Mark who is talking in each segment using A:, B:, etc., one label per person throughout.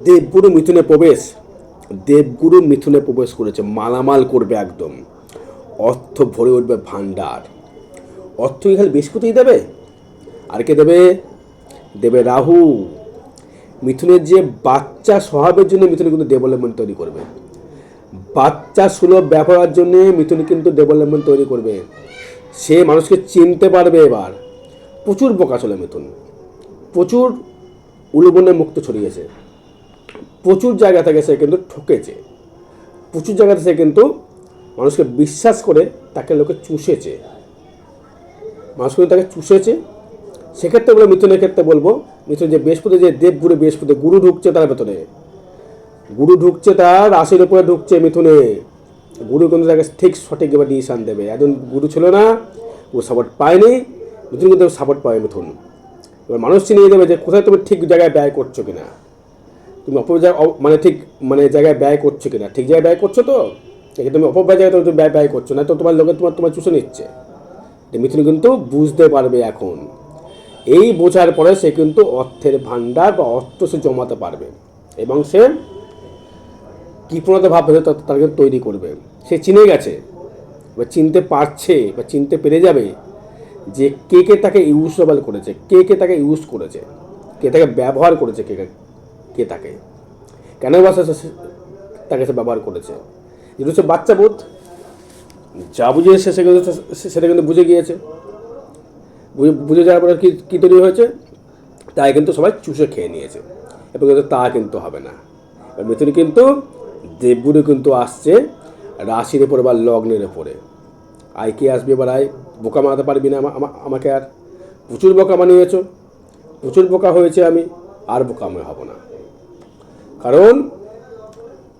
A: দেবগুরু মিথুনে প্রবেশ। দেবগুরু মিথুনে প্রবেশ করেছে, মালামাল করবে একদম। অর্থ ভরে উঠবে ভাণ্ডার। অর্থ কি খালি দেবে? আর কে দেবে? দেবে রাহু। মিথুনের যে বাচ্চা স্বভাবের জন্য মিথুন কিন্তু ডেভেলপমেন্ট তৈরি করবে। বাচ্চা সুলভ ব্যবহারের জন্য মিথুন কিন্তু ডেভেলপমেন্ট তৈরি করবে। সে মানুষকে চিনতে পারবে এবার। প্রচুর বোকা ছিল মিথুন। প্রচুর উলুবনে মুক্ত ছড়িয়েছে। প্রচুর জায়গা থেকে সে কিন্তু ঠকেছে। প্রচুর জায়গাতে সে কিন্তু মানুষকে বিশ্বাস করে তাকে লোকে চুষেছে। মানুষ কিন্তু তাকে চুষেছে। সেক্ষেত্রে বলে মিথুনের ক্ষেত্রে বলব, মিথুন যে বৃহস্পতি, যে দেবগুরু বৃহস্পতি, গুরু ঢুকছে তার ভেতরে। গুরু ঢুকছে তার রাশির উপরে ঢুকছে মিথুনে। গুরু কিন্তু তাকে ঠিক সঠিক এবার ডিসিশান দেবে। একজন গুরু ছিল না ও সাপোর্ট পায়নি, মিথুন কিন্তু সাপোর্ট পায় মিথুন। এবার মানুষ চিনিয়ে দেবে যে কোথায় তুমি ঠিক জায়গায় ব্যয় করছ কিনা। তুমি অপব্যয় মানে ঠিক মানে জায়গায় ব্যয় করছ কিনা? ঠিক জায়গায় ব্যয় করছ তো? একে তুমি অপব্যয় জায়গায় তুমি ব্যয় ব্যয় করছ না তো তোমার লোকে তোমার তোমার চুষে নিচ্ছে। মিথুন কিন্তু বুঝতে পারবে এখন। এই বোঝার পরে সে কিন্তু অর্থের ভাণ্ডার বা অর্থ সে জমাতে পারবে। এবং সে কৃপণতা ভাব কিন্তু তৈরি করবে। সে চিনে গেছে, বা চিনতে পারছে, বা চিনতে পেরে যাবে যে কে কে তাকে ইউজেবল করেছে, কে কে তাকে ইউজ করেছে, কে তাকে ব্যবহার করেছে, কে কে- কে তাকে? কেন বা সে- সে- তাকে সে ব্যবহার করেছে? যেটা হচ্ছে বাচ্চা বোধ। যা বুঝে সে কিন্তু সেটা কিন্তু বুঝে গিয়েছে। বুঝে বুঝে যাওয়ার পরে কী কী তৈরি হয়েছে? তাই কিন্তু সবাই চুষে খেয়ে নিয়েছে। এবং কিন্তু তা কিন্তু হবে না। মিথুন কিন্তু দেবগুরু কিন্তু আসছে রাশির উপরে বা লগ্নের উপরে। আয় কে আসবে এবার আয়? বোকা মারাতে পারবি না আমা- আমা- আমাকে আর। প্রচুর বোকা বানিয়েছ। প্রচুর বোকা হয়েছে আমি। আর বোকা আমি হব না। কারণ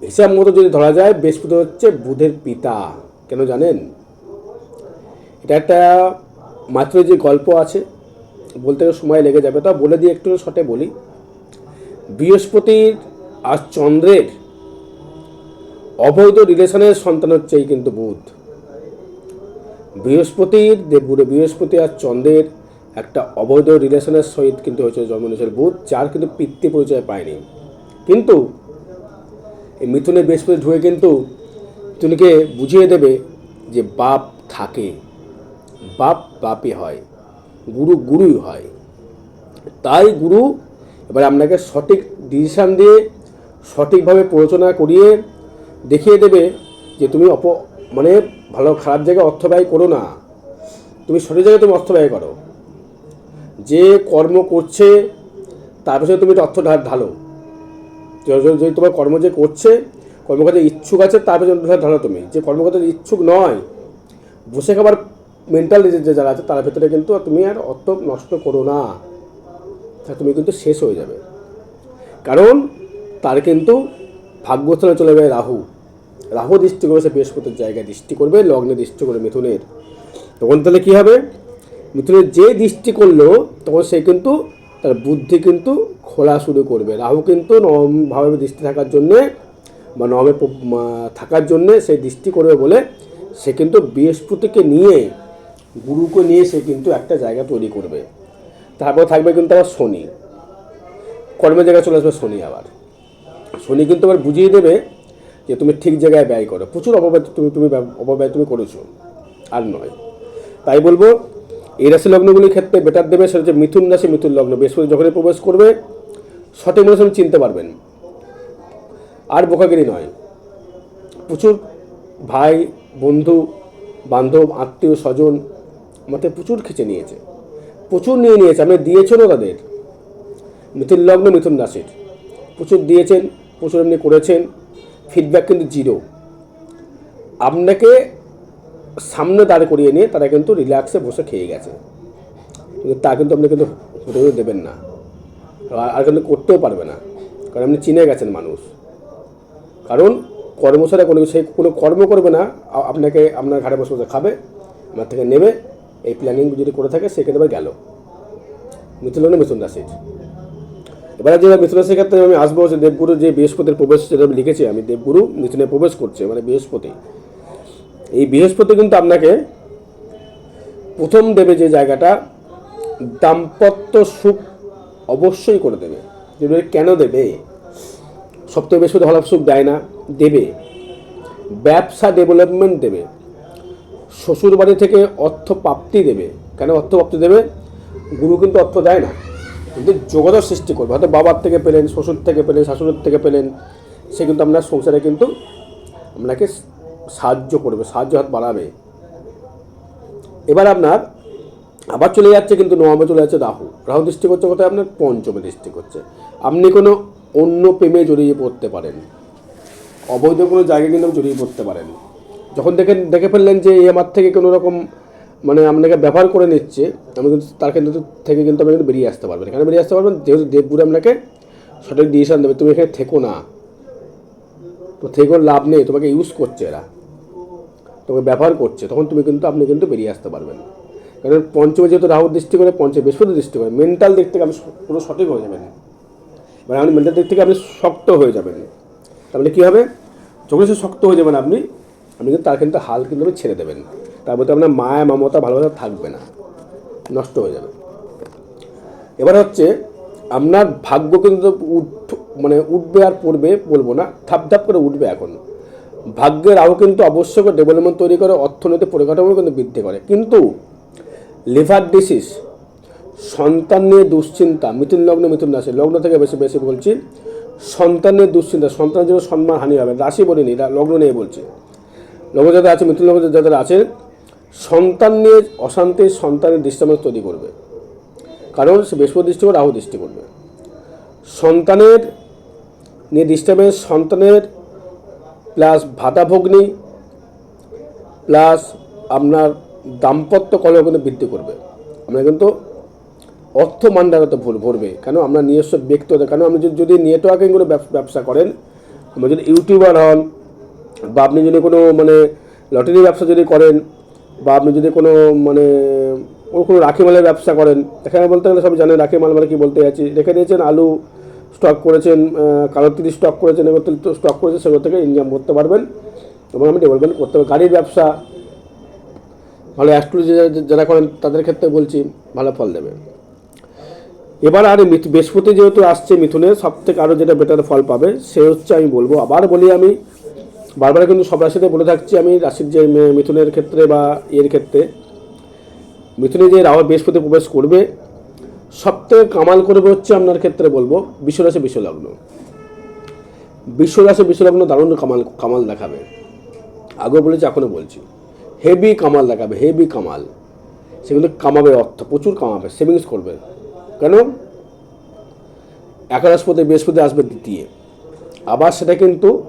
A: হিসাব মতো যদি ধরা যায়, বৃহস্পতি হচ্ছে বুধের পিতা। কেন জানেন? এটা একটা মাত্র যে গল্প আছে। বলতে সময় লেগে যাবে। তা বলে দিয়ে একটু শটে বলি। বৃহস্পতির আর চন্দ্রের অবৈধ রিলেশনের সন্তান হচ্ছে এই কিন্তু বুধ। বৃহস্পতির দেবগুরু বৃহস্পতি আর চন্দ্রের একটা অবৈধ রিলেশনের সহিত কিন্তু হয়েছে জন্ম বুধ, যার কিন্তু পিতৃ পরিচয় পায়নি। কিন্তু এই মিথুনে বৃহস্পতি ঢুকে কিন্তু মিথুনকে বুঝিয়ে দেবে যে বাপ থাকে, বাপ বাপই হয়, গুরু গুরুই হয়। তাই গুরু এবার আপনাকে সঠিক ডিসিশান দিয়ে সঠিকভাবে প্ররোচনা করিয়ে দেখিয়ে দেবে যে তুমি অপ মানে ভালো খারাপ জায়গায় অর্থ ব্যয় করো না। তুমি সঠিক জায়গায় তুমি অর্থ ব্যয় করো। যে কর্ম করছে, তার পেছনে তুমি অর্থ ঢালো। যদি তোমার কর্ম যে করছে, কর্মকর্তা ইচ্ছুক আছে, তার পেছনে ঢালো তুমি। যে কর্মকর্তা ইচ্ছুক নয়, বসে খাবার মেন্টাল যে যারা আছে, তার ভেতরে কিন্তু তুমি আর অর্থ নষ্ট করো না। তা তুমি কিন্তু শেষ হয়ে যাবে। কারণ তার কিন্তু ভাগ্যস্থানে চলে যাবে রাহু। রাহু দৃষ্টি করবে সে বৃহস্পতির জায়গায়, দৃষ্টি করবে লগ্নে দৃষ্টি করবে মিথুনের। তখন তাহলে কী হবে? মিথুনের যে দৃষ্টি করল, তখন সে কিন্তু তার বুদ্ধি কিন্তু খোলা শুরু করবে। রাহু কিন্তু নবমভাবে দৃষ্টি থাকার জন্যে বা নবমে থাকার জন্যে সে দৃষ্টি করবে বলে সে কিন্তু বৃহস্পতিকে নিয়ে, গুরুকে নিয়ে সে কিন্তু একটা জায়গা তৈরি করবে। তারপর থাকবে কিন্তু আবার শনি। কর্মের জায়গায় চলে আসবে শনি আবার। শনি কিন্তু আবার বুঝিয়ে দেবে যে তুমি ঠিক জায়গায় ব্যয় করো। প্রচুর অপব্যয় তুমি তুমি অপব্যয় তুমি করেছ। আর নয়। তাই বলব এই রাশি লগ্নগুলির ক্ষেত্রে বেটার দেবে সেটা হচ্ছে মিথুন রাশি, মিথুন লগ্ন। বৃহস্পতি যখনই প্রবেশ করবে, সঠিক মানুষ চিনতে পারবেন। আর বোকাগিরি নয়। প্রচুর ভাই, বন্ধু, বান্ধব, আত্মীয়, স্বজন আমাকে প্রচুর খেচে নিয়েছে। প্রচুর নিয়ে নিয়েছে। আপনি দিয়েছেনও তাদের। মিথুন লগ্ন, মিথুন রাশির। প্রচুর দিয়েছেন, প্রচুর এমনি করেছেন। ফিডব্যাক কিন্তু জিরো আপনাকে সামনে দাঁড় করিয়ে নিয়ে তারা কিন্তু রিল্যাক্সে বসে খেয়ে গেছে। কিন্তু তা কিন্তু আপনি কিন্তু হতে দেবেন না। আর- কিন্তু করতেও পারবে না। কারণ আপনি চিনে গেছেন মানুষ। কারণ কর্ম ছাড়া কোনো সে কোনো কর্ম করবে না আপনাকে আপনার ঘাড়ে বসে বসে খাবে আপনার থেকে নেবে, এই প্ল্যানিং যদি করে থাকে সেক্ষেত্রে এবার গেল। মিথুন লগ্ন মিথুন রাশির? এবারে যে মিথুন রাশির ক্ষেত্রে আমি আসব, যে দেবগুরু যে বৃহস্পতির প্রবেশ যেটা লিখেছি, আমি দেবগুরু মিথুনে প্রবেশ করছে মানে বৃহস্পতি। এই বৃহস্পতি কিন্তু আপনাকে প্রথম দেবে যে জায়গাটা, দাম্পত্য সুখ অবশ্যই করে দেবে। কেন দেবে? সপ্তাহে বৃহস্পতি হলাপ সুখ দেয় না, দেবে। ব্যবসা ডেভেলপমেন্ট দেবে। শ্বশুর বাড়ি থেকে অর্থ প্রাপ্তি দেবে। কেন অর্থ প্রাপ্তি দেবে? গুরু কিন্তু অর্থ দেয় না। কিন্তু যোগাযোগ সৃষ্টি করবে। হয়তো বাবার থেকে পেলেন, শ্বশুর থেকে পেলেন, শাশুড়ির থেকে পেলেন, সে কিন্তু আপনার সংসারে কিন্তু আপনাকে সাহায্য করবে, সাহায্য হাত বাড়াবে। এবার আপনার আবার চলে যাচ্ছে কিন্তু নবমে চলে যাচ্ছে রাহু। রাহু দৃষ্টি করছে কোথায়? আপনার পঞ্চমে দৃষ্টি করছে। আপনি কোনো অন্য প্রেমে জড়িয়ে পড়তে পারেন। অবৈধ কোনো জায়গায় কিন্তু জড়িয়ে পড়তে পারেন। যখন দেখেন, দেখে ফেললেন যে এই আমার থেকে কোনো রকম মানে আপনাকে ব্যবহার করে নিচ্ছে, আমি কিন্তু তার কিন্তু থেকে কিন্তু আপনি কিন্তু বেরিয়ে আসতে পারবেন। এখানে বেরিয়ে আসতে পারবেন, যেহেতু দেবগুরু আপনাকে সঠিক ডিসিশন দেবে, তুমি এখানে থেকো না। তো থেকো লাভ নেই, তোমাকে ইউজ করছে এরা। তোমাকে ব্যবহার করছে, তখন তুমি কিন্তু, আপনি কিন্তু বেরিয়ে আসতে পারবেন। কারণ পঞ্চমে যেহেতু রাহুর দৃষ্টি করে, পঞ্চমে বৃহস্পতি দৃষ্টি করে মেন্টাল দিক থেকে আপনি পুরো সঠিক হয়ে যাবেন। মানে আপনি মেন্টাল দিক থেকে আপনি শক্ত হয়ে যাবেন। তাহলে কী হবে? যখন সে শক্ত হয়ে যাবেন আপনি আপনি কিন্তু তার কিন্তু হাল কিন্তু ছেড়ে দেবেন। তার মধ্যে আপনার মায়া, মমতা, ভালোবাসা থাকবে না। নষ্ট হয়ে যাবে। এবার হচ্ছে, আপনার ভাগ্য কিন্তু উঠ মানে উঠবে আর পড়বে বলব না, ধাপ ধাপ করে উঠবে এখন। ভাগ্যের আরও কিন্তু আবশ্যক ডেভেলপমেন্ট তৈরি করে, অর্থনৈতিক পরিকাঠামো কিন্তু বৃদ্ধি করে। কিন্তু লিভার ডিসিস সন্তান নিয়ে দুশ্চিন্তা, মিথুন লগ্ন, মিথুন রাশি, লগ্ন থেকে বেশি বেশি বলছি, সন্তান নিয়ে দুশ্চিন্তা, সন্তানের জন্য সম্মান হানি হবে, রাশি বলিনি লগ্ন নিয়ে বলছি। লগ্ন যাদের আছে, মিথুন লগ্ন যাদের আছে, সন্তান নিয়ে অশান্তি সন্তানের ডিস্টার্বেন্স তৈরি করবে। কারণ সে বৃহস্পতি দৃষ্টি করে রাহু দৃষ্টি করবে সন্তানের নিয়ে ডিস্টার্বেন্স সন্তানের প্লাস ভাতাভগ্নি প্লাস আপনার দাম্পত্য কলহ কিন্তু বৃদ্ধি করবে। আমরা কিন্তু অর্থ মান্ডারতে ভুল ভরবে। কেন? আমরা নিজস্ব ব্যক্তিগত কেন? আপনি যদি- নেটওয়ার্কিং করে ব্যব- ব্যবসা করেন, আপনি যদি ইউটিউবার হন, বা আপনি যদি কোনো মানে লটারি ব্যবসা যদি করেন, বা আপনি যদি কোনো মানে কোনো রাখি মালের ব্যবসা করেন, এখানে বলতে গেলে সব জানেন রাখি মাল মানে কি বলতে যাচ্ছি রেখে দিয়েছেন আলু স্টক করেছেন কালো তিল স্টক করেছেন, এগুলো স্টক করেছেন সেগুলো থেকে ইনকাম করতে পারবেন এবং আমি ডেভেলপমেন্ট করতে পারবেন গাড়ির ব্যবসা, ভালো অ্যাস্ট্রোলজি যারা করেন, তাদের ক্ষেত্রে বলছি, ভালো ফল দেবে। এবার আর বৃহস্পতি যেহেতু আসছে মিথুনে সব থেকে আরও যেটা বেটার ফল পাবে, সে হচ্ছে আমি বলব, আবার বলি আমি, বারবার কিন্তু সব রাশিতে বলে থাকছি আমি রাশির যে মিথুনের ক্ষেত্রে বা এর ক্ষেত্রে, মিথুনে যে রাহু বৃহস্পতি প্রবেশ করবে সব থেকে কামাল করবে হচ্ছে আপনার ক্ষেত্রে বলব বিশ্বরাশি বিশ্বলগ্ন। বিশ্বরাশি বিশ্বলগ্ন দারুণ কামাল কামাল দেখাবে। আগেও বলেছি, এখনও বলছি। হেভি কামাল দেখাবে, হেভি কামাল। সেগুলো কামাবে অর্থ, প্রচুর কামাবে, সেভিংস করবে। কেন? একাদশপতি, বৃহস্পতি আসবে দ্বিতীয়। আবার সেটা কিন্তু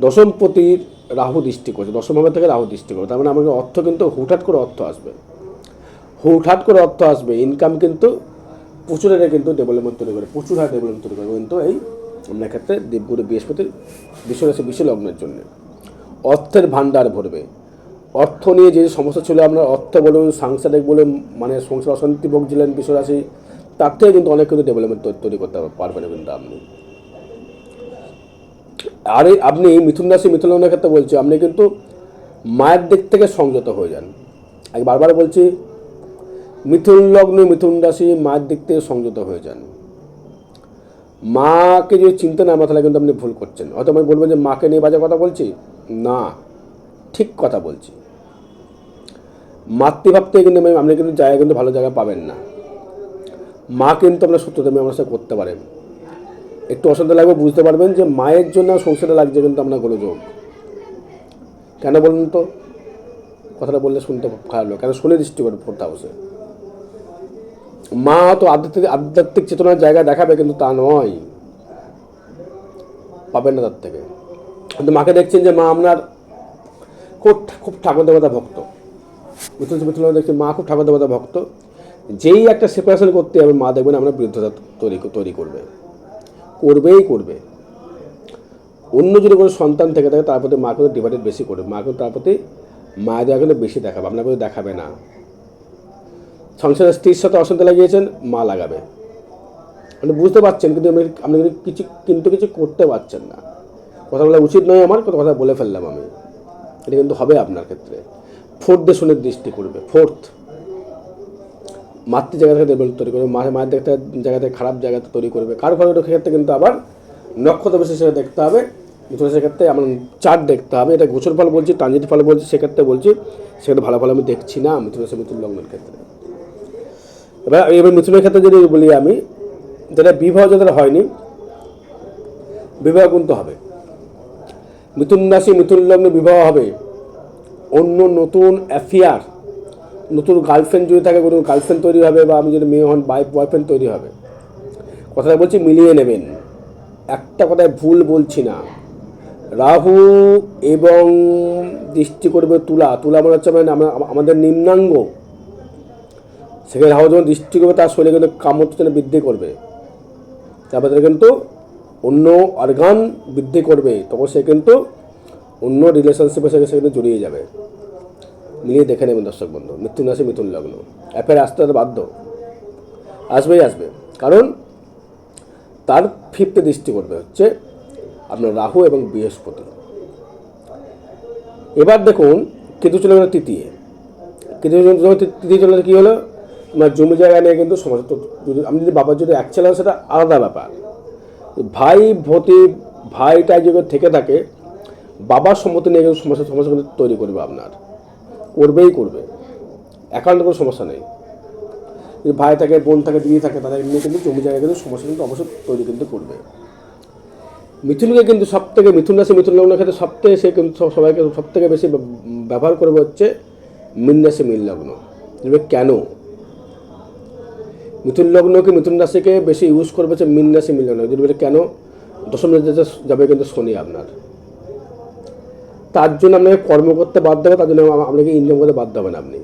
A: দশমপতির রাহু দৃষ্টি করছে, দশম ভাবে থেকে রাহু দৃষ্টি করবে। তার মানে আমাকে অর্থ কিন্তু হুটহাট করে অর্থ আসবে। হুটহাট করে অর্থ আসবে ইনকাম কিন্তু প্রচুর হারে কিন্তু ডেভেলপমেন্ট তৈরি করে, প্রচুর হারে ডেভেলপমেন্ট তৈরি করে। কিন্তু এই আপনার ক্ষেত্রে দেবগুরু বৃহস্পতির বিশ্বরাশি বিশ্ব লগ্নের জন্য। অর্থের ভাণ্ডার ভরবে। অর্থ নিয়ে যে সমস্যা ছিল আপনার অর্থ বলুন, সাংসারিক বলুন মানে সংসার অশান্তি ভোগ ভোগছিলেন বিশ্বরাশি, তার থেকে কিন্তু অনেক কিন্তু ডেভেলপমেন্ট তৈরি করতে পারবেন কিন্তু আপনি। আর আপনি মিথুন রাশি, মিথুন লগ্নের ক্ষেত্রে বলছি, আপনি কিন্তু মায়ের দিক থেকে সংযত হয়ে যান। আমি বারবার বলছি মিথুন লগ্ন, মিথুন রাশি মায়ের দিক থেকে সংযত হয়ে যান। মাকে যদি চিন্তা না তাহলে কিন্তু আপনি ভুল করছেন। হয়তো আমি বলবেন যে, মাকে নিয়ে বাজে কথা বলছি? না, ঠিক কথা বলছি। মাতৃভাব থেকে কিন্তু আপনি কিন্তু জায়গা কিন্তু ভালো জায়গা পাবেন না। মা কিন্তু আপনার সত্যতা আমার সাথে করতে পারেন। একটু অসুবিধা লাগবে, বুঝতে পারবেন যে, মায়ের জন্য সংসারে লাগছে কিন্তু আপনার গোলযোগ। কেন বলুন তো? কথাটা বললে শুনতে খারাপ লাগে। কেন? শুনে দৃষ্টি করে ফোর্থ হাউসে। মা তো আধ্যাত্মিক আধ্যাত্মিক চেতনার জায়গা দেখাবে, কিন্তু তা নয়। পাবেন না তার থেকে। কিন্তু মাকে দেখছেন যে মা আপনার খুব খুব ঠাকুর দেবতা ভক্ত। মিথুন দেখছেন, মা খুব ঠাকুর দেবতা ভক্ত। যেই একটা সেপারেশন করতে হবে, মা দেখবেন আমরা বিরুদ্ধতা তৈরি তৈরি করবে। করবেই করবে। অন্য যদি কোনো সন্তান থেকে থাকে, তার প্রতি মা কিন্তু ডিভাইডেড বেশি করবে। মা কিন্তু তার প্রতি মায়ের দেওয়া কিন্তু বেশি দেখাবে। আপনার প্রতি দেখাবে না। সংসারের স্ত্রীর সাথে অশান্তি লাগিয়েছেন, মা লাগাবে। আপনি বুঝতে পারছেন, কিন্তু আপনি আপনি কিন্তু কিছু কিন্তু কিছু করতে পারছেন না। কথা বলা উচিত নয় আমার কত কথা বলে ফেললাম আমি। এটা কিন্তু হবে আপনার ক্ষেত্রে। ফোর্থ দেশনের দৃষ্টি করবে, ফোর্থ। মাতৃ জায়গা থেকে তৈরি করবে মায়ের মায়ের দেখতে জায়গা থেকে খারাপ জায়গাতে তৈরি করবে। কারও কারও ক্ষেত্রে কিন্তু আবার নক্ষত্র বেশি সেটা দেখতে হবে। মিথুন সেক্ষেত্রে আমার চার্ট দেখতে হবে। এটা গোচর ফল বলছি, ট্রানজিট ফল বলছি, সেক্ষেত্রে বলছি সেক্ষেত্রে ভালো ফল আমি দেখছি না মিথুন মিথুন লগ্নের ক্ষেত্রে। এবার এবার মিথুনের ক্ষেত্রে যদি বলি আমি, যেটা বিবাহ যাদের হয়নি, বিবাহ কিন্তু হবে। মিথুন রাশি, মিথুন লগ্নে বিবাহ হবে। অন্য নতুন অ্যাফিয়ার নতুন গার্লফ্রেন্ড যদি থাকে, কোনো গার্লফ্রেন্ড তৈরি হবে বা আমি যদি মেয়ে হন বাইফ বয়ফ্রেন্ড তৈরি হবে। কথাটা বলছি মিলিয়ে নেবেন। একটা কথায় ভুল বলছি না। রাহু এবং দৃষ্টি করবে তুলা। তুলা মনে হচ্ছে মানে আমাদের নিম্নাঙ্গ। সেখানে রাহু যখন দৃষ্টি করবে, তার শরীরে কিন্তু কামোত্তেজনা বৃদ্ধি করবে। তারপরে কিন্তু অন্য অর্গান বৃদ্ধি করবে, তখন সে কিন্তু অন্য রিলেশনশিপের সাথে সে কিন্তু জড়িয়ে যাবে। মিলিয়ে দেখে নেবেন দর্শক বন্ধু মিথুন রাশি, মিথুন লগ্ন। অ্যাপের আসতে হতে বাধ্য। আসবেই আসবে। কারণ তার ফিফথে দৃষ্টি করবে হচ্ছে আপনার রাহু এবং বৃহস্পতি। এবার দেখুন, কেতু চলে গেল তৃতীয়। কেতু তৃ- তৃতীয় চলে কী হলো? আমার জমি জায়গা নিয়ে কিন্তু সমস্যা। তো যদি আমি যদি বাবার যদি এক ছেলে সেটা আলাদা ব্যাপার। ভাই, ভতি ভাইটা যদি থেকে থাকে, বাবার সম্মতি নিয়ে কিন্তু সমস্যা সমস্যা কিন্তু তৈরি করবে আপনার। করবেই করবে। একান্ত কোনো সমস্যা নেই। যদি ভাই থাকে, বোন থাকে, দিদি থাকে, তাদের নিয়ে কিন্তু জমি জায়গা কিন্তু সমস্যা কিন্তু অবশ্যই তৈরি কিন্তু করবে। মিথুনকে কিন্তু সব থেকে মিথুন রাশি, মিথুন লগ্নের ক্ষেত্রে সব থেকে সে কিন্তু সবাইকে সব থেকে বেশি ব্যবহার করবে হচ্ছে মীন রাশি, মীন লগ্ন। কেন? মিথুন লগ্নকে মিথুন রাশিকে বেশি ইউজ করবে হচ্ছে মীন রাশি মীন লগ্ন কেন? দশম রাশিতে যাবে কিন্তু শনি আপনার। তার জন্য আপনাকে কর্ম করতে বাধ্য হবে, তার জন্য আপনাকে ইনকাম করতে বাধ্য হবেন আপনি।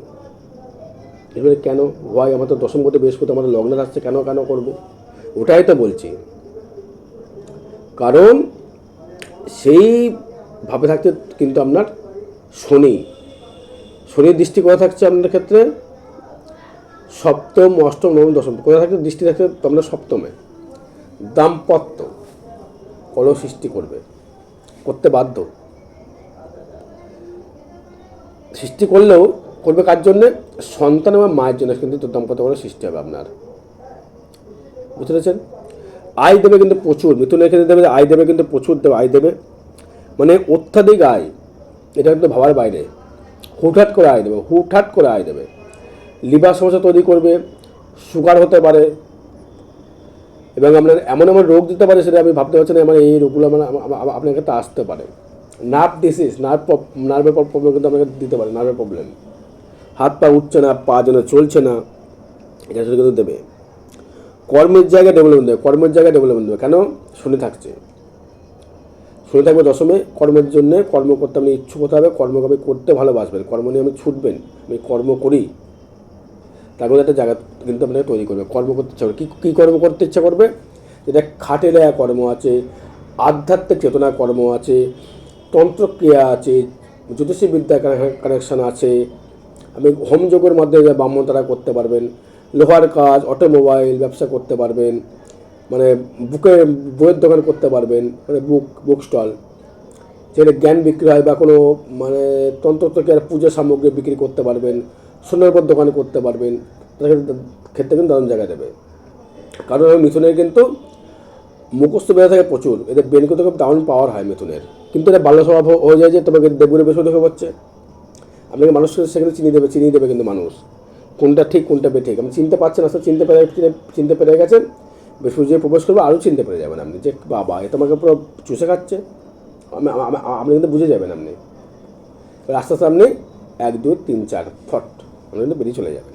A: এবারে কেন? হয় আমার তো দশম গতি বৃহস্পতি, আমাদের লগ্নে আসছে, কেন কেন করব? ওটাই তো বলছি। কারণ সেই ভাবে থাকতে কিন্তু আপনার শনি, শনির দৃষ্টি করে থাকছে আপনার ক্ষেত্রে সপ্তম, অষ্টম, নবম, দশম। কোথায় থাকছে দৃষ্টি থাকছে তোমরা সপ্তমে। দাম্পত্য। কলহ সৃষ্টি করবে। করতে বাধ্য। সৃষ্টি করলেও করবে কার জন্যে? সন্তান এবং মায়ের জন্য। কিন্তু দাম্পত্য কলহ সৃষ্টি হবে আপনার। বুঝতে পেরেছেন? আয় দেবে কিন্তু প্রচুর। মিথুনের ক্ষেত্রে দেবে, আয় দেবে কিন্তু প্রচুর দেবে, আয় দেবে। মানে অত্যাধিক আয়। এটা কিন্তু ভাবার বাইরে। হুটহাট করে আয় দেবে, হুটহাট করে আয় দেবে। লিভার সমস্যা তৈরি করবে, সুগার হতে পারে, এবং আপনার এমন এমন রোগ দিতে পারে সেটা আমি ভাবতে পারছি না আমার এই রোগগুলো আমা- আপনার ক্ষেত্রে আসতে পারে। নার্ভ ডিসিজ নার্ভ নার্ভের প্রবলেম কিন্তু আপনাকে দিতে পারে নার্ভের প্রবলেম হাত পা উঠছে না, পা যেন চলছে না, এটা সেটা কিন্তু দেবে। কর্মের জায়গায় ডেভেলপমেন্ট দেবে, কর্মের জায়গায় ডেভেলপমেন্ট দেবে, কেন? শুনে থাকছে। শনি থাকবে দশমে, কর্মের জন্য কর্ম করতে আপনি ইচ্ছুক হতে হবে কর্ম করতে ভালোবাসবেন, কর্ম নিয়ে আমি ছুটবেন, আমি কর্ম করি। তার একটা জায়গা কিন্তু আপনাকে তৈরি করবে, কর্ম করতে ইচ্ছা করবে কী কী কর্ম করতে ইচ্ছা করবে? যেটা খাটে দেয়া কর্ম আছে, আধ্যাত্মিক চেতনা কর্ম আছে, তন্ত্রক্রিয়া আছে, জ্যোতিষী কানেকশান আছে। আপনি হোমযোগের মাধ্যমে ব্রাহ্মণ তারা করতে পারবেন, লোহার কাজ, অটোমোবাইল, ব্যবসা করতে পারবেন মানে বুকে, বইয়ের দোকান করতে পারবেন মানে বুক বুক স্টল। যেখানে জ্ঞান বিক্রি হয় বা কোনো মানে তন্ত্রক্রিয়ার পুজো সামগ্রী বিক্রি করতে পারবেন। সোনারপর দোকান করতে পারবেন তাদের ক্ষেত্রে কিন্তু দারুণ জায়গা দেবে। কারণ মিথুনের কিন্তু মুখস্থ বেড়ে থাকে প্রচুর। এদের ব্রেন কিন্তু খুব দারুণ পাওয়ার হয় মিথুনের। কিন্তু এটা বাল্য স্বভাব হয়ে যায় যে তোমাকে দেবগুলো বেশি দেখে পাচ্ছে আপনাকে মানুষ সেখানে চিনিয়ে দেবে চিনিয়ে দেবে কিন্তু মানুষ। কোনটা ঠিক, কোনটা বেঠিক আপনি চিনতে পারছেন, আসলে চিনতে পেরে চিনতে পেরে গেছেন। যে প্রবেশ করবে, আরও চিনতে পেরে যাবেন আপনি। যে বাবা, এ তোমাকে পুরো চুষে খাচ্ছে। আপনি কিন্তু বুঝে যাবেন আপনি। আস্তে আপনি এক, দুই, তিন, চার, ফট। কিন্তু বেরিয়ে চলে যাবেন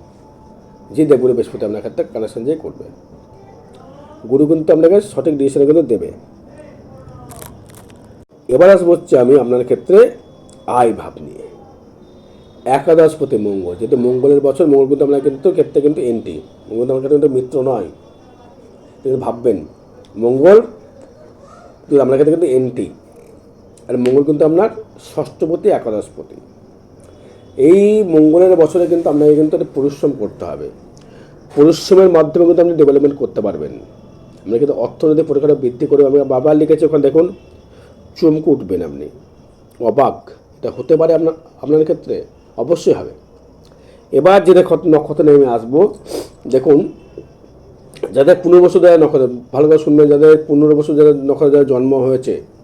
A: যে দেবগুলো বৃহস্পতি আপনার ক্ষেত্রে কানেকশন যে করবে। গুরু কিন্তু আপনাকে সঠিক ডিসিশন কিন্তু দেবে। এবার আসব হচ্ছে আমি আপনার ক্ষেত্রে আয় ভাব নিয়ে। একাদশপতি মঙ্গল, যেহেতু মঙ্গলের বছর মঙ্গল কিন্তু আপনার কিন্তু ক্ষেত্রে কিন্তু এন্টি মঙ্গল আমার ক্ষেত্রে কিন্তু মিত্র নয়। কিন্তু ভাববেন, মঙ্গল কিন্তু আপনার ক্ষেত্রে কিন্তু এন্টি আর মঙ্গল কিন্তু আপনার ষষ্ঠপতি একাদশপতি এই মঙ্গলের বছরে কিন্তু আপনাকে কিন্তু একটা পরিশ্রম করতে হবে। পরিশ্রমের মাধ্যমে কিন্তু আপনি ডেভেলপমেন্ট করতে পারবেন। আমরা কিন্তু অর্থনৈতিক পরীক্ষাটা বৃদ্ধি করে আমি বাবার লিখেছি ওখানে, দেখুন, চমকে উঠবেন আপনি। অবাক। এটা হতে পারে আপনার আপনার ক্ষেত্রে, অবশ্যই হবে। এবার যে নক্ষত্র নেমে আসব, দেখুন, যাদের পনেরো বছর যারা নক্ষত্র, ভালো করে শুনবেন, যাদের পনেরো বছর যাদের নক্ষত্র জন্ম হয়েছে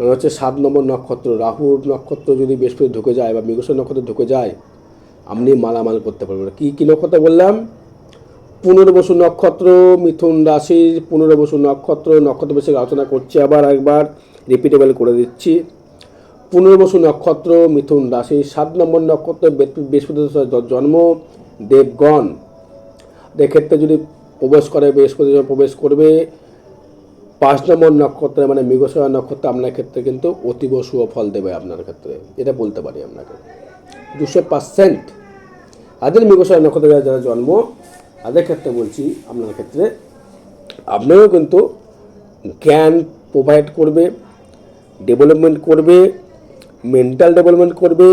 A: মানে হচ্ছে সাত নম্বর নক্ষত্র, রাহুর নক্ষত্র যদি বৃহস্পতি ঢুকে যায় বা মৃগসর নক্ষত্র ঢুকে যায়, আপনি মালামাল করতে পারবেন। কী কী নক্ষত্র বললাম? পনেরো বছর নক্ষত্র, মিথুন রাশির পনেরো বছর নক্ষত্র নক্ষত্র বেশি আলোচনা করছি আবার একবার রিপিটেবল করে দিচ্ছি। পনেরো বছর নক্ষত্র, মিথুন রাশি সাত নম্বর নক্ষত্র, বৃহস্পতি জন্ম, দেবগণ। এক্ষেত্রে যদি প্রবেশ করে, বৃহস্পতি প্রবেশ করবে পাঁচ নম্বর নক্ষত্রে মানে মৃগশিরা নক্ষত্র আপনার ক্ষেত্রে কিন্তু অতীব শুভ ফল দেবে আপনার ক্ষেত্রে, এটা বলতে পারি আপনাকে। দুশো পার্সেন্ট। তাদের মৃগশিরা নক্ষত্রে যারা জন্ম, তাদের ক্ষেত্রে বলছি আপনার ক্ষেত্রে আপনারও কিন্তু জ্ঞান প্রোভাইড করবে ডেভেলপমেন্ট করবে মেন্টাল ডেভেলপমেন্ট করবে,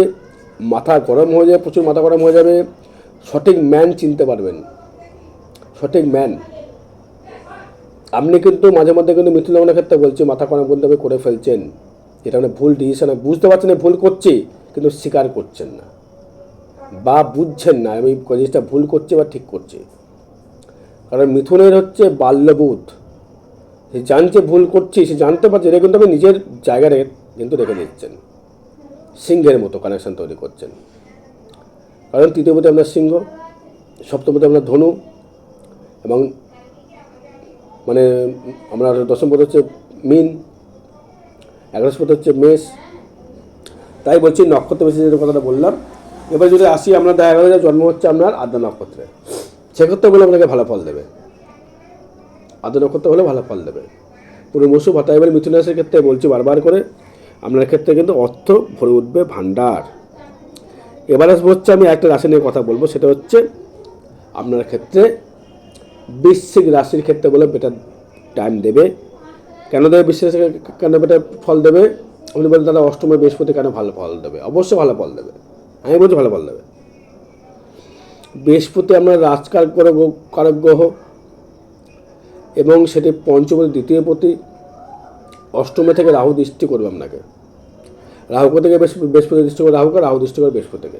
A: মাথা গরম হয়ে যাবে, প্রচুর মাথা গরম হয়ে যাবে, সঠিক ম্যান চিনতে পারবেন। সঠিক ম্যান আপনি কিন্তু মাঝে মধ্যে কিন্তু মিথুন লগ্নের ক্ষেত্রে বলছি, মাথা করতে হবে করে ফেলছেন। এটা মানে ভুল ডিসিশন বুঝতে পারছেন ভুল করছি, কিন্তু স্বীকার করছেন না। বা বুঝছেন না, আমি জিনিসটা ভুল করছে বা ঠিক করছি। কারণ মিথুনের হচ্ছে বাল্যবোধ। সে জানছে ভুল করছি, সে জানতে পারছে, এটা কিন্তু আপনি নিজের জায়গায় কিন্তু রেখে দিচ্ছেন। সিংহের মতো কানেকশন তৈরি করছেন। কারণ তৃতীয়পতি আপনার সিংহ সপ্তমপতি আপনার ধনু এবং মানে আমরা দশম পদ হচ্ছে মিন এগারোশ পদ হচ্ছে মেষ। তাই বলছি নক্ষত্র বেশি যে কথাটা বললাম। এবার যদি আসি আমরা দেখা গেল জন্ম হচ্ছে আপনার আদ্যা নক্ষত্রে। সেক্ষেত্রে বলে আপনাকে ভালো ফল দেবে। আদ্য নক্ষত্র হলে ভালো ফল দেবে। পুরো মসু ভাতা এবার মিথুন রাশির ক্ষেত্রে বলছি বারবার করে, আপনার ক্ষেত্রে কিন্তু অর্থ ভরে উঠবে ভাণ্ডার। এবার হচ্ছে আমি একটা রাশি নিয়ে কথা বলব, সেটা হচ্ছে আপনার ক্ষেত্রে বৃশ্চিক রাশির ক্ষেত্রে বলে বেটার টাইম দেবে। কেন দেবে? বৃশ্চিক কেন বেটার ফল দেবে? আপনি বলেন দাদা অষ্টমে বৃহস্পতি কেন ভালো ফল দেবে? অবশ্যই ভালো ফল দেবে। আমি বলছি ভালো ফল দেবে। বৃহস্পতি আমরা রাজকার করে কারক গ্রহ এবং সেটি পঞ্চমী দ্বিতীয় প্রতি অষ্টমে থেকে রাহু দৃষ্টি করবে আপনাকে। রাহু থেকে বৃহস্পতি দৃষ্টি করে রাহুকে রাহু দৃষ্টি করে বৃহস্পতিকে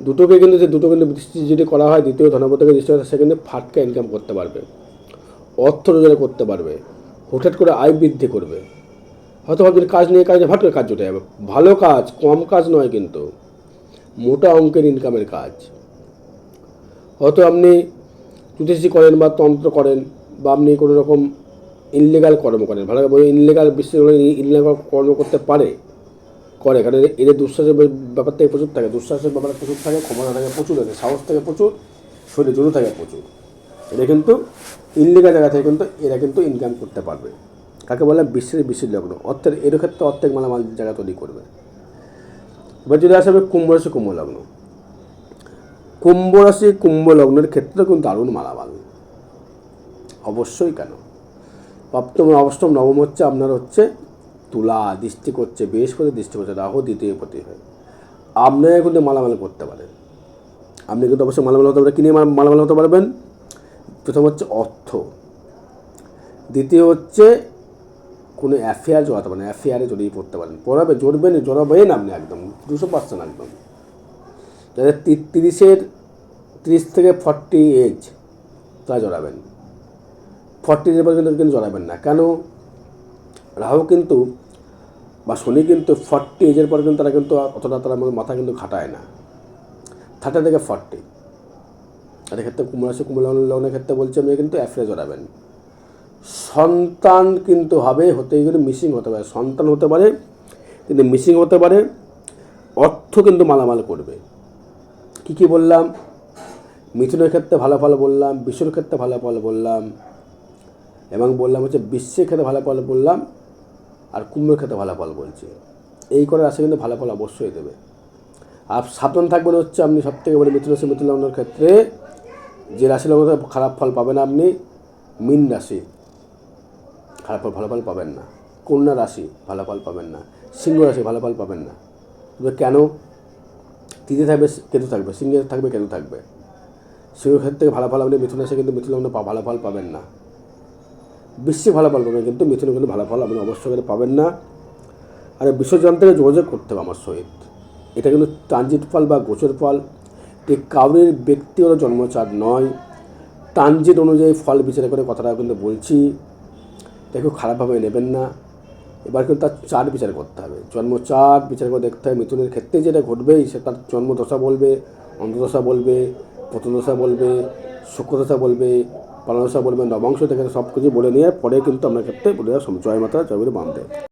A: দুটোকে কিন্তু যে দুটো কিন্তু দৃষ্টি যদি করা হয়, দ্বিতীয় ধনপতিকে দৃষ্টি সে কিন্তু ফাটকা ইনকাম করতে পারবে। অর্থ রোজগার করতে পারবে। হঠাৎ করে আয় বৃদ্ধি করবে। হয়তো ভাবছেন কাজ নিয়ে কাজ নিয়ে করে কাজ জুটে যাবে। ভালো কাজ, কম কাজ নয় কিন্তু। মোটা অঙ্কের ইনকামের কাজ। হয়তো আপনি জ্যোতিষী করেন বা তন্ত্র করেন বা আপনি কোনো রকম ইনলিগাল কর্ম করেন। ভালো ইনলিগাল বিশেষ করে ইনলিগাল কর্ম করতে পারে। করে কারণ এদের- দুঃশ্বাসের ব্যাপ- ব্যাপার থেকে প্রচুর থাকে। দুঃশ্বাসের ব্যাপারে প্রচুর থাকে, ক্ষমতা থাকে প্রচুর থাকে সাহস থাকে প্রচুর শরীরে জোরও থাকে প্রচুর। এরা কিন্তু ইনলিগাল জায়গা থেকে কিন্তু এরা কিন্তু ইনকাম করতে পারবে। কাকে বলে? বিশ্বের বিশ্বের লগ্ন। অর্থের এর ক্ষেত্রে অর্ধেক মালামাল জায়গা তৈরি করবে। এবার যদি আসবে কুম্ভ রাশি, কুম্ভ লগ্ন। কুম্ভ রাশি, কুম্ভ লগ্নের ক্ষেত্রে কিন্তু দারুণ মালামাল। অবশ্যই কেন? সপ্তম, অষ্টম, নবম হচ্ছে আপনার হচ্ছে তুলা দৃষ্টি করছে, বৃহস্পতি দৃষ্টি করছে, রাহু দ্বিতীয় প্রতি হয়। আপনারা কিন্তু মালামাল করতে পারেন। আপনি কিন্তু অবশ্যই মালামাল হতে পারেন কিনে মালামাল হতে পারবেন? প্রথম হচ্ছে অর্থ। দ্বিতীয় হচ্ছে কোনো অ্যাফেয়ার জড়াতে পারেন অ্যাফেয়ারে জড়িয়ে পড়তে পারেন। পড়াবে জড়বেন জড়াবেন আপনি একদম। দুশো পার্সেন্ট একদম। যাদের তি- তিরিশের তিরিশ থেকে ফর্টি এজ তারা জড়াবেন। ফর্টি এজ পর্যন্ত কিন্তু জড়াবেন না। কেন? রাহু কিন্তু বা শনি কিন্তু ফর্টি এজের পর কিন্তু তারা কিন্তু অতটা তারা মাথা কিন্তু খাটায় না। থার্টি থেকে ফর্টি। তাদের ক্ষেত্রে কুমরাশি কুমল লগ্নের ক্ষেত্রে বলছি আপনি কিন্তু অ্যাফ্রে জড়াবেন। সন্তান কিন্তু হবে হতে গেলে মিসিং হতে পারে। সন্তান হতে পারে, কিন্তু মিসিং হতে পারে, অর্থ কিন্তু মালামাল করবে। কী কী বললাম? মিথুনের ক্ষেত্রে ভালো ফল বললাম বিশ্বর ক্ষেত্রে ভালো ফল বললাম, এবং বললাম হচ্ছে বিশ্বের ক্ষেত্রে ভালো ফল বললাম আর কুম্ভের ক্ষেত্রে ভালো ফল বলছি। এই করে রাশি কিন্তু ভালো ফল অবশ্যই দেবে। আর সাবধান থাকবেন হচ্ছে আপনি সব থেকে বলে মিথুন রাশি, মিথুন লগ্নের ক্ষেত্রে। যে রাশি লগ্ন খারাপ ফল পাবেন আপনি, মিন রাশি খারাপ ফল, ভালো ফল পাবেন না। কন্যা রাশি ভালো ফল পাবেন না। সিংহ রাশি ভালো ফল পাবেন না। তবে কেন? তিথি থাকবে, কেতু থাকবে সিংহের থাকবে, কেতু থাকবে। সিংহের ক্ষেত্রে ভালো ফল আপনি মিথুন রাশি কিন্তু মিথুন লগ্নে ভালো ফল পাবেন না। বিশ্বে ভালো ফল পাবেন, কিন্তু মিথুনে কিন্তু ভালো ফল আপনি অবশ্যই করে পাবেন না। আর বিশ্বজন থেকে যোগাযোগ করতে হবে আমার সহিত। এটা কিন্তু ট্রানজিট ফল বা গোচর ফল। ঠিক কাউরির ব্যক্তিগত জন্মচার নয়। ট্রানজিট অনুযায়ী ফল বিচার করে কথাটা কিন্তু বলছি। দেখো খারাপভাবে নেবেন না। এবার কিন্তু তার চার বিচার করতে হবে। জন্ম চার বিচার করে দেখতে হবে মিথুনের ক্ষেত্রে যেটা ঘটবেই সে তার জন্মদশা বলবে অন্ধদশা বলবে, প্রথমদশা বলবে, শুক্রদশা বলবে পালদশা বলবেন নবাংশ থেকে সব কিছু বলে নিয়ে পরে কিন্তু আপনার ক্ষেত্রে বলে দেওয়া জয় মাতা জয় বলে বাঁধবে